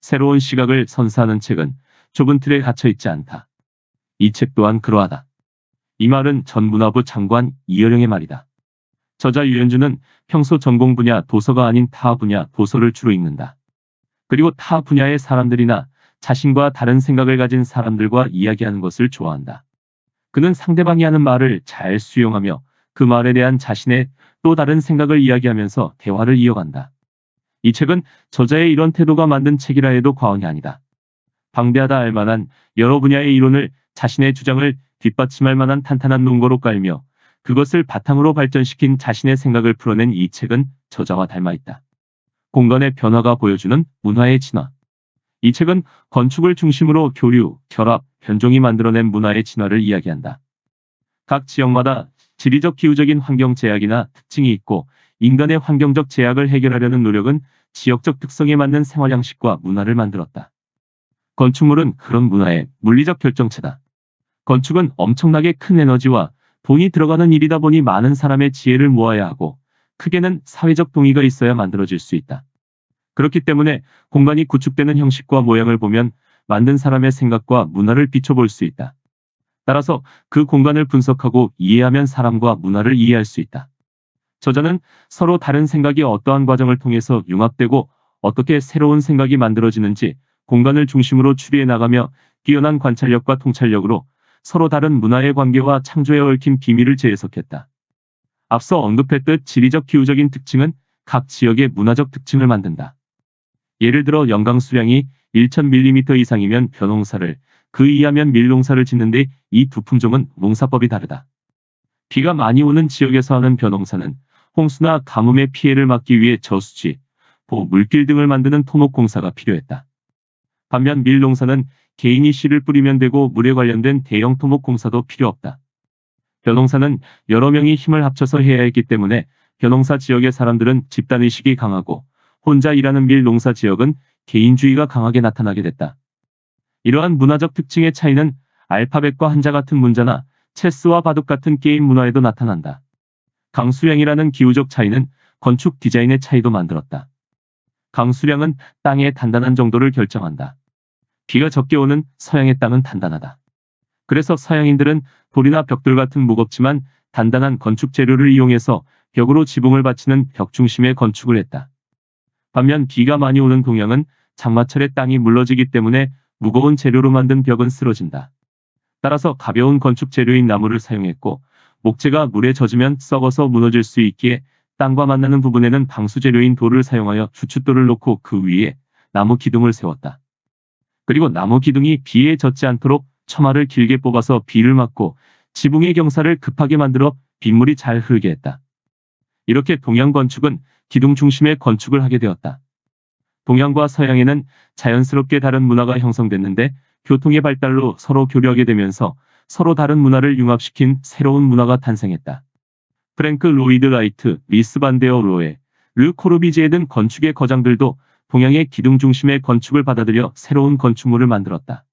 새로운 시각을 선사하는 책은 좁은 틀에 갇혀 있지 않다. 이 책 또한 그러하다. 이 말은 전 문화부 장관 이여령의 말이다. 저자 유현주는 평소 전공 분야 도서가 아닌 타 분야 도서를 주로 읽는다. 그리고 타 분야의 사람들이나 자신과 다른 생각을 가진 사람들과 이야기하는 것을 좋아한다. 그는 상대방이 하는 말을 잘 수용하며 그 말에 대한 자신의 또 다른 생각을 이야기하면서 대화를 이어간다. 이 책은 저자의 이런 태도가 만든 책이라 해도 과언이 아니다. 방대하다 할 만한 여러 분야의 이론을 자신의 주장을 뒷받침할 만한 탄탄한 논거로 깔며 그것을 바탕으로 발전시킨 자신의 생각을 풀어낸 이 책은 저자와 닮아 있다. 공간의 변화가 보여주는 문화의 진화. 이 책은 건축을 중심으로 교류, 결합, 변종이 만들어낸 문화의 진화를 이야기한다. 각 지역마다 지리적 기후적인 환경 제약이나 특징이 있고 인간의 환경적 제약을 해결하려는 노력은 지역적 특성에 맞는 생활 양식과 문화를 만들었다. 건축물은 그런 문화의 물리적 결정체다. 건축은 엄청나게 큰 에너지와 돈이 들어가는 일이다 보니 많은 사람의 지혜를 모아야 하고 크게는 사회적 동의가 있어야 만들어질 수 있다. 그렇기 때문에 공간이 구축되는 형식과 모양을 보면 만든 사람의 생각과 문화를 비춰볼 수 있다. 따라서 그 공간을 분석하고 이해하면 사람과 문화를 이해할 수 있다. 저자는 서로 다른 생각이 어떠한 과정을 통해서 융합되고 어떻게 새로운 생각이 만들어지는지 공간을 중심으로 추리해 나가며 뛰어난 관찰력과 통찰력으로 서로 다른 문화의 관계와 창조에 얽힌 비밀을 재해석했다. 앞서 언급했듯 지리적 기후적인 특징은 각 지역의 문화적 특징을 만든다. 예를 들어 영강 수량이 1000mm 이상이면 벼농사를, 그 이하면 밀농사를 짓는데 이 두 품종은 농사법이 다르다. 비가 많이 오는 지역에서 하는 벼농사는 홍수나 가뭄의 피해를 막기 위해 저수지, 보, 물길 등을 만드는 토목공사가 필요했다. 반면 밀농사는 개인이 씨를 뿌리면 되고 물에 관련된 대형 토목공사도 필요 없다. 벼농사는 여러 명이 힘을 합쳐서 해야 했기 때문에 벼농사 지역의 사람들은 집단의식이 강하고 혼자 일하는 밀농사 지역은 개인주의가 강하게 나타나게 됐다. 이러한 문화적 특징의 차이는 알파벳과 한자 같은 문자나 체스와 바둑 같은 게임 문화에도 나타난다. 강수량이라는 기후적 차이는 건축 디자인의 차이도 만들었다. 강수량은 땅의 단단한 정도를 결정한다. 비가 적게 오는 서양의 땅은 단단하다. 그래서 서양인들은 돌이나 벽돌 같은 무겁지만 단단한 건축 재료를 이용해서 벽으로 지붕을 받치는 벽 중심의 건축을 했다. 반면 비가 많이 오는 동양은 장마철에 땅이 물러지기 때문에 무거운 재료로 만든 벽은 쓰러진다. 따라서 가벼운 건축 재료인 나무를 사용했고 목재가 물에 젖으면 썩어서 무너질 수 있기에 땅과 만나는 부분에는 방수 재료인 돌을 사용하여 주춧돌을 놓고 그 위에 나무 기둥을 세웠다. 그리고 나무 기둥이 비에 젖지 않도록 처마를 길게 뽑아서 비를 막고 지붕의 경사를 급하게 만들어 빗물이 잘 흐르게 했다. 이렇게 동양 건축은 기둥 중심의 건축을 하게 되었다. 동양과 서양에는 자연스럽게 다른 문화가 형성됐는데 교통의 발달로 서로 교류하게 되면서 서로 다른 문화를 융합시킨 새로운 문화가 탄생했다. 프랭크 로이드 라이트, 미스 반데어 로에, 르 코르비지에 등 건축의 거장들도 동양의 기둥 중심의 건축을 받아들여 새로운 건축물을 만들었다.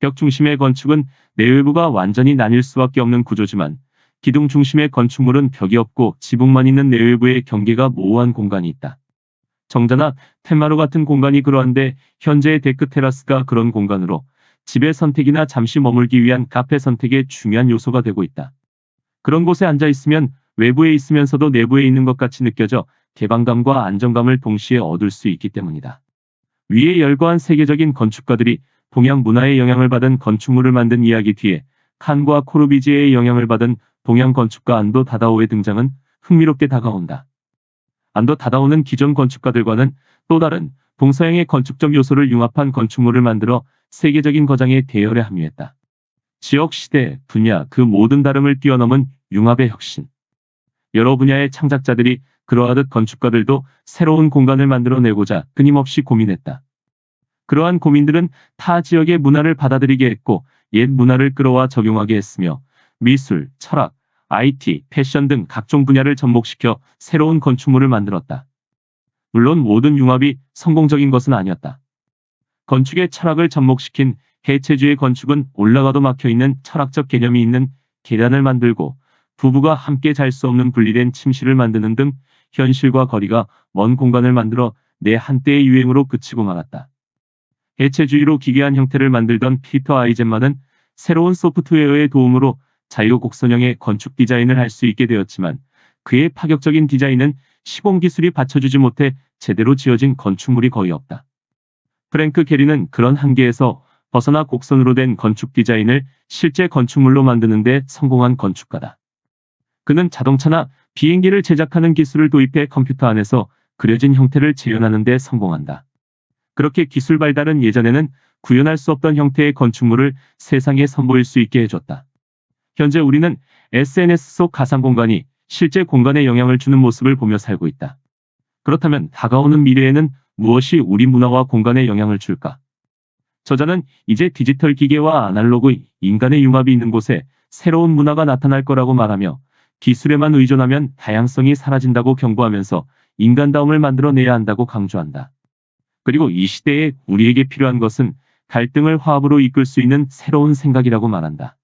벽 중심의 건축은 내외부가 완전히 나뉠 수밖에 없는 구조지만 기둥 중심의 건축물은 벽이 없고 지붕만 있는 내외부의 경계가 모호한 공간이 있다. 정자나 텐마루 같은 공간이 그러한데 현재의 데크 테라스가 그런 공간으로 집의 선택이나 잠시 머물기 위한 카페 선택의 중요한 요소가 되고 있다. 그런 곳에 앉아 있으면 외부에 있으면서도 내부에 있는 것 같이 느껴져 개방감과 안정감을 동시에 얻을 수 있기 때문이다. 위에 열거한 세계적인 건축가들이 동양 문화의 영향을 받은 건축물을 만든 이야기 뒤에 칸과 코르비지에의 영향을 받은 동양 건축가 안도 다다오의 등장은 흥미롭게 다가온다. 안도 다다오는 기존 건축가들과는 또 다른 동서양의 건축적 요소를 융합한 건축물을 만들어 세계적인 거장에 대열에 합류했다. 지역, 시대, 분야 그 모든 다름을 뛰어넘은 융합의 혁신. 여러 분야의 창작자들이 그러하듯 건축가들도 새로운 공간을 만들어내고자 끊임없이 고민했다. 그러한 고민들은 타 지역의 문화를 받아들이게 했고 옛 문화를 끌어와 적용하게 했으며 미술, 철학, IT, 패션 등 각종 분야를 접목시켜 새로운 건축물을 만들었다. 물론 모든 융합이 성공적인 것은 아니었다. 건축의 철학을 접목시킨 해체주의 건축은 올라가도 막혀있는 철학적 개념이 있는 계단을 만들고 부부가 함께 잘 수 없는 분리된 침실을 만드는 등 현실과 거리가 먼 공간을 만들어 내 한때의 유행으로 그치고 말았다. 해체주의로 기괴한 형태를 만들던 피터 아이젠만은 새로운 소프트웨어의 도움으로 자유 곡선형의 건축 디자인을 할 수 있게 되었지만 그의 파격적인 디자인은 시공 기술이 받쳐주지 못해 제대로 지어진 건축물이 거의 없다. 프랭크 게리는 그런 한계에서 벗어나 곡선으로 된 건축 디자인을 실제 건축물로 만드는 데 성공한 건축가다. 그는 자동차나 비행기를 제작하는 기술을 도입해 컴퓨터 안에서 그려진 형태를 재현하는 데 성공한다. 그렇게 기술 발달은 예전에는 구현할 수 없던 형태의 건축물을 세상에 선보일 수 있게 해줬다. 현재 우리는 SNS 속 가상 공간이 실제 공간에 영향을 주는 모습을 보며 살고 있다. 그렇다면 다가오는 미래에는 무엇이 우리 문화와 공간에 영향을 줄까? 저자는 이제 디지털 기계와 아날로그 인간의 융합이 있는 곳에 새로운 문화가 나타날 거라고 말하며 기술에만 의존하면 다양성이 사라진다고 경고하면서 인간다움을 만들어내야 한다고 강조한다. 그리고 이 시대에 우리에게 필요한 것은 갈등을 화합으로 이끌 수 있는 새로운 생각이라고 말한다.